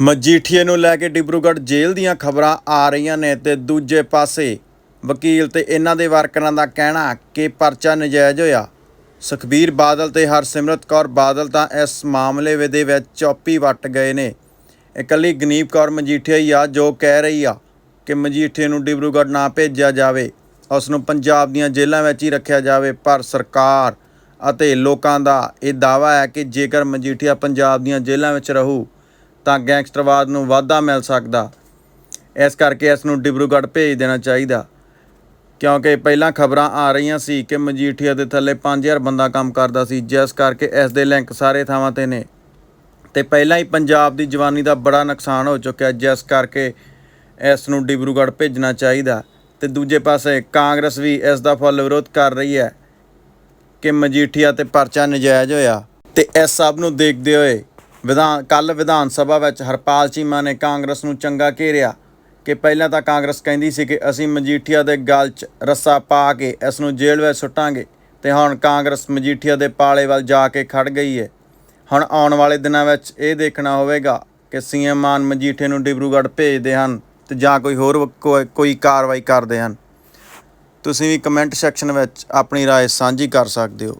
ਮਜੀਠੀਏ ਨੂੰ ਲੈ ਕੇ ਡਿਬਰੂਗੜ੍ਹ ਜੇਲ੍ਹ ਦੀਆਂ ਖਬਰਾਂ ਆ ਰਹੀਆਂ ਨੇ ਤੇ ਦੂਜੇ ਪਾਸੇ ਵਕੀਲ ਤੇ ਇਹਨਾਂ ਦੇ ਵਰਕਰਾਂ ਦਾ ਕਹਿਣਾ ਕਿ ਪਰਚਾ ਨਜਾਇਜ਼ ਹੋਇਆ। ਸੁਖਬੀਰ ਬਾਦਲ ਤੇ ਹਰਸਿਮਰਤ ਕੌਰ ਬਾਦਲ ਤਾਂ ਇਸ ਮਾਮਲੇ ਦੇ ਵਿੱਚ ਚੌਪੀ ਵੱਟ ਗਏ ਨੇ। ਇਕੱਲੀ ਗਨੀਪ ਕੌਰ ਮਜੀਠੀਆ ਹੀ ਆ ਜੋ ਕਹਿ ਰਹੀ ਆ ਕਿ ਮਜੀਠੀਏ ਨੂੰ ਡਿਬਰੂਗੜ੍ਹ ਨਾ ਭੇਜਿਆ ਜਾਵੇ। ਉਸ ਨੂੰ ਪੰਜਾਬ ਦੀਆਂ ਜੇਲ੍ਹਾਂ ਵਿੱਚ ਹੀ ਰੱਖਿਆ ਜਾਵੇ, ਪਰ ਸਰਕਾਰ ਅਤੇ ਲੋਕਾਂ ਦਾ ਇਹ ਦਾਵਾ ਹੈ ਕਿ ਜੇਕਰ ਮਜੀਠੀਆ ਪੰਜਾਬ ਦੀਆਂ ਜੇਲ੍ਹਾਂ ਵਿੱਚ ਰਹੂ ਤਾਂ ਗੈਂਗਸਟਰਵਾਦ ਨੂੰ ਵਾਧਾ ਮਿਲ ਸਕਦਾ। ਇਸ ਕਰਕੇ ਇਸ ਨੂੰ ਡਿਬਰੂਗੜ੍ਹ ਭੇਜ ਦੇਣਾ ਚਾਹੀਦਾ। ਕਿਉਂਕਿ ਪਹਿਲਾਂ ਖਬਰਾਂ ਆ ਰਹੀਆਂ ਸੀ ਕਿ ਮਜੀਠੀਆ ਦੇ ਥੱਲੇ 5000 ਬੰਦਾ ਕੰਮ ਕਰਦਾ ਸੀ, ਜਿਸ ਕਰਕੇ ਇਸ ਦੇ ਲਿੰਕ ਸਾਰੇ ਥਾਵਾਂ ਤੇ ਨੇ। ਤੇ ਪਹਿਲਾਂ ਹੀ ਪੰਜਾਬ ਦੀ ਜਵਾਨੀ ਦਾ ਬੜਾ ਨੁਕਸਾਨ ਹੋ ਚੁੱਕਿਆ, ਜਿਸ ਕਰਕੇ ਇਸ ਨੂੰ ਡਿਬਰੂਗੜ੍ਹ ਭੇਜਣਾ ਚਾਹੀਦਾ। ਤੇ ਦੂਜੇ ਪਾਸੇ ਕਾਂਗਰਸ ਵੀ ਇਸ ਦਾ ਫੁੱਲ ਵਿਰੋਧ ਕਰ ਰਹੀ ਹੈ ਕਿ ਮਜੀਠੀਆ ਤੇ ਪਰਚਾ ਨਜਾਇਜ਼ ਹੋਇਆ। ਤੇ ਇਸ ਸਭ ਨੂੰ ਦੇਖਦੇ ਹੋਏ ਵਿਧਾਨ ਕੱਲ ਵਿਧਾਨ ਸਭਾ ਵਿੱਚ ਹਰਪਾਲ ਚੀਮਾ ਨੇ ਕਾਂਗਰਸ ਨੂੰ ਚੰਗਾ ਘੇਰਿਆ ਕਿ ਪਹਿਲਾਂ ਤਾਂ ਕਾਂਗਰਸ ਕਹਿੰਦੀ ਸੀ ਕਿ ਅਸੀਂ ਮਜੀਠੀਆ ਦੇ ਗਲ 'ਚ ਰੱਸਾ ਪਾ ਕੇ ਇਸ ਨੂੰ ਜੇਲ੍ਹ ਵਿੱਚ ਸੁੱਟਾਂਗੇ ਤੇ ਹੁਣ ਕਾਂਗਰਸ ਮਜੀਠੀਆ ਦੇ ਪਾਲੇ ਵੱਲ ਜਾ ਕੇ ਖੜ ਗਈ ਹੈ ਹੁਣ ਆਉਣ ਵਾਲੇ ਦਿਨਾਂ ਵਿੱਚ ਇਹ ਦੇਖਣਾ ਹੋਵੇਗਾ ਕਿ ਸੀਐਮ ਮਾਨ ਮਜੀਠੇ ਨੂੰ ਡਿਬਰੂਗੜ੍ਹ ਭੇਜਦੇ ਹਨ ਤੇ ਜਾਂ ਕੋਈ ਹੋਰ ਵ- ਕੋਈ- ਕੋਈ ਕਾਰਵਾਈ ਕਰਦੇ ਹਨ ਤੁਸੀਂ ਵੀ ਕਮੈਂਟ ਸੈਕਸ਼ਨ ਵਿੱਚ ਆਪਣੀ رائے ਸਾਂਝੀ ਕਰ ਸਕਦੇ ਹੋ